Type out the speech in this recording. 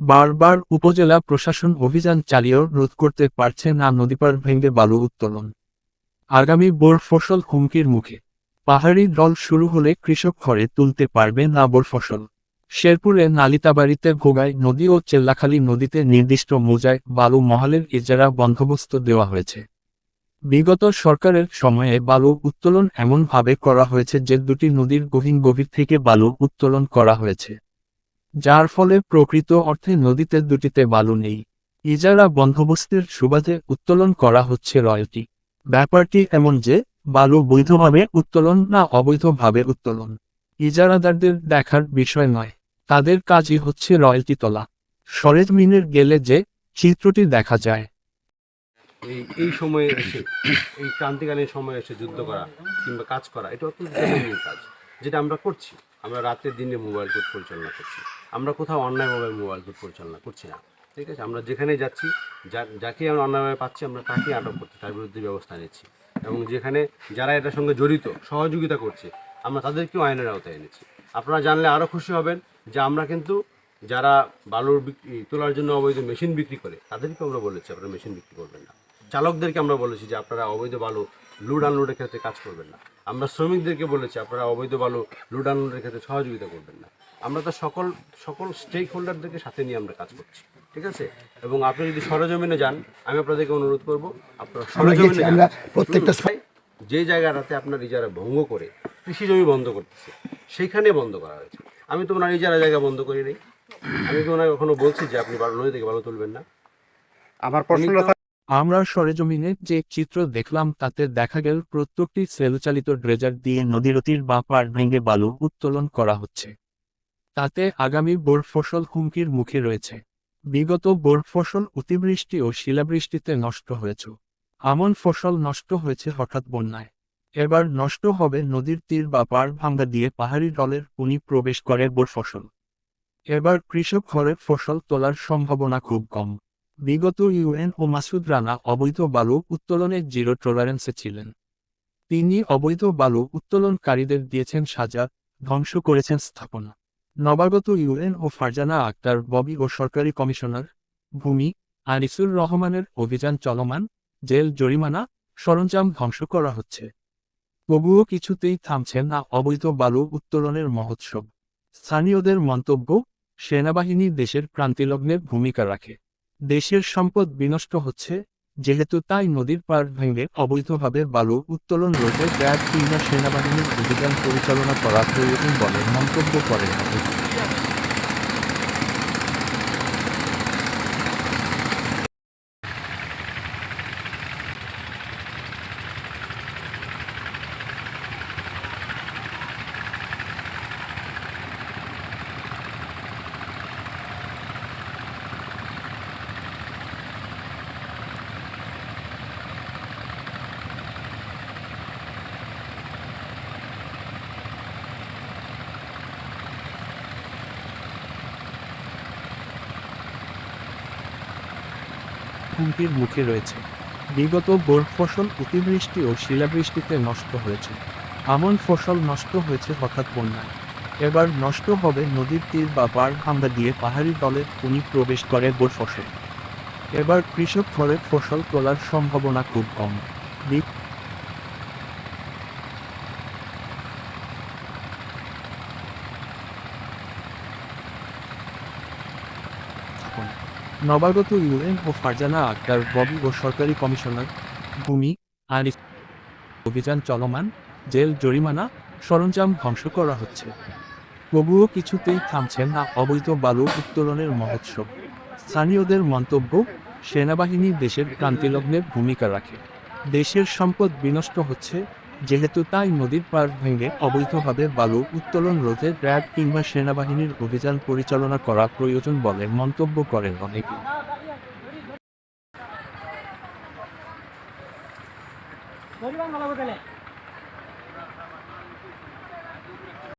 বারবার উপজেলা প্রশাসন অভিযান চালিয়েও রোধ করতে পারছে না নদীপার ভেঙে বালু উত্তোলন। আগামী বোর ফসল হুমকির মুখে। পাহাড়ি দল শুরু হলে কৃষক ঘরে তুলতে পারবে না বোর ফসল। শেরপুরে নালিতাবাড়িতে ভোগাই নদী ও চেল্লাখালী নদীতে নির্দিষ্ট মোজায় বালু মহালের ইজারা বন্দোবস্ত দেওয়া হয়েছে। বিগত সরকারের সময়ে বালু উত্তোলন এমনভাবে করা হয়েছে যে দুটি নদীর গহীন গভীর থেকে বালু উত্তোলন করা হয়েছে। যার ফলে প্রকৃত অর্থে নদীতে দুটিতে বালু নেই। ইজারা বন্দোবস্তের সুবাদে উত্তোলন করা হচ্ছে রয়্যালটি ব্যাপারটি এমন যে, বালু বৈধভাবে উত্তোলন না অবৈধভাবে উত্তোলন। ইজারাদারদের দেখার বিষয় নয়। তাদের কাজই হচ্ছে রয়্যালটি তোলা। সরেজমিনের গেলে যে, চিত্রটি দেখা যায়। এই এই সময়ে এসে, এই ক্রান্তিকালীন সময়ে এসে যুদ্ধ করা কিংবা কাজ করা, এটা অত্যন্ত কাজ, যেটা আমরা করছি। আমরা রাতের দিনে মোবাইল কোর্ট পরিচালনা করছি। আমরা কোথাও অন্যায়ভাবে মোবাইল কোর্ট পরিচালনা করছি না, ঠিক আছে? আমরা যেখানে যাচ্ছি, যা, যাকে আমরা অন্যায়ভাবে পাচ্ছি, আমরা তাকেই আটক করতে তার বিরুদ্ধে ব্যবস্থা নিচ্ছি। এবং যেখানে যারা এটার সঙ্গে জড়িত, সহযোগিতা করছে, আমরা তাদেরকেও আইনের আওতায় এনেছি। আপনারা জানলে আরও খুশি হবেন যে আমরা কিন্তু যারা বালুর বিক্রি তোলার জন্য অবৈধ মেশিন বিক্রি করে, তাদেরকে আমরা বলেছি, আপনারা মেশিন বিক্রি করবেন না। চালকদেরকে আমরা বলেছি যে আপনারা অবৈধ বালু লুড আনলোডের ক্ষেত্রে কাজ করবেন না। আমরা শ্রমিকদেরকে বলেছি, আপনারা অবৈধ বালু লুড আনলোডের ক্ষেত্রে সহযোগিতা করবেন না। আমরা তো সকল সকল স্টেক হোল্ডারদেরকে সাথে নিয়ে আমরা কাজ করছি ঠিক আছে? এবং আপনি যদি সরজমিনে যান আমি আপনাদেরকে অনুরোধ করব আপনারা সরজমিনে আমরা প্রত্যেকটা যে জায়গাটাতে আপনার ইজারা ভঙ্গ করে কৃষি জমি বন্ধ করতেছে সেইখানে বন্ধ করা হয়েছে। আমি তো ওনার ইজারা জায়গা বন্ধ করি নাই। আমি তো ওনাকে কখনো বলছি যে আপনি বারো নদী থেকে ভালো তুলবেন না। আমার প্রশ্নটা আমরা সরেজমিনে যে চিত্র দেখলাম তাতে দেখা গেল প্রত্যেকটি সেলচালিত ড্রেজার দিয়ে নদীরতির বা পাড় ভেঙে বালু উত্তোলন করা হচ্ছে। তাতে আগামী বোর ফসল হুমকির মুখে রয়েছে। বিগত বোর ফসল অতিবৃষ্টি ও শিলাবৃষ্টিতে নষ্ট হয়েছে। আমন ফসল নষ্ট হয়েছে হঠাৎ বন্যায়। এবার নষ্ট হবে নদীর তীর বা পাড় ভাঙ্গা দিয়ে পাহাড়ি দলের পুনি প্রবেশ করে বোর ফসল। এবার কৃষক ঘরে ফসল তোলার সম্ভাবনা খুব কম। বিগত ইউএন ও মাসুদ রানা অবৈধ বালু উত্তোলনের জিরো টলারেন্সে ছিলেন। তিনি অবৈধ বালু উত্তোলনকারীদের দিয়েছেন সাজা, ধ্বংস করেছেন স্থাপনা। নবাগত ইউএন ও ফারজানা আক্তার, ববি ও সরকারি কমিশনার, ভূমি, আনিসুর রহমানের অভিযান চলমান, জেল জরিমানা, সরঞ্জাম ধ্বংস করা হচ্ছে। তবুও কিছুতেই থামছে না অবৈধ বালু উত্তোলনের মহোৎসব। স্থানীয়দের মন্তব্য, সেনাবাহিনী দেশের ক্রান্তিলগ্নে ভূমিকা রাখে। দেশের সম্পদ বিনষ্ট হচ্ছে যেহেতু তাই নদীর পার ভেঙে অবৈধভাবে বালু উত্তোলন রোধে ব্যাগ কিংবা সেনাবাহিনীর অভিযান পরিচালনা করা প্রয়োজন বলে মন্তব্য করেন হুমকির মুখে রয়েছে। বিগত বোর ফসল অতিবৃষ্টি ও শিলাবৃষ্টিতে নষ্ট হয়েছে। আমন ফসল নষ্ট হয়েছে হঠাৎ বন্যায়। এবার নষ্ট হবে নদীর তীর বা পাড় ভাঙ্গা দিয়ে পাহাড়ি দলের পুনি প্রবেশ করে বোর ফসল। এবার কৃষক ঘরে ফসল তোলার সম্ভাবনা খুব কম। স্থাপনা। নবাগত ইউএন ও ফারজানা আক্তার ববি ও সরকারি কমিশনার ভূমি আনিস অভিযান চলমান, জেল জরিমানা সরঞ্জাম ধ্বংস করা হচ্ছে। তবুও কিছুতেই থামছে না অবৈধ বালু উত্তোলনের মহোৎসব। স্থানীয়দের মন্তব্য, সেনাবাহিনী দেশের ক্রান্তিলগ্নের ভূমিকা রাখে। দেশের সম্পদ বিনষ্ট হচ্ছে যেহেতু তাই নদীর পাড় ভেঙে অবৈধভাবে বালু উত্তোলন রোধে র্যাব কিংবা সেনাবাহিনীর অভিযান পরিচালনা করা প্রয়োজন বলে মন্তব্য করেন অনেকে। ধরিবাং ভালো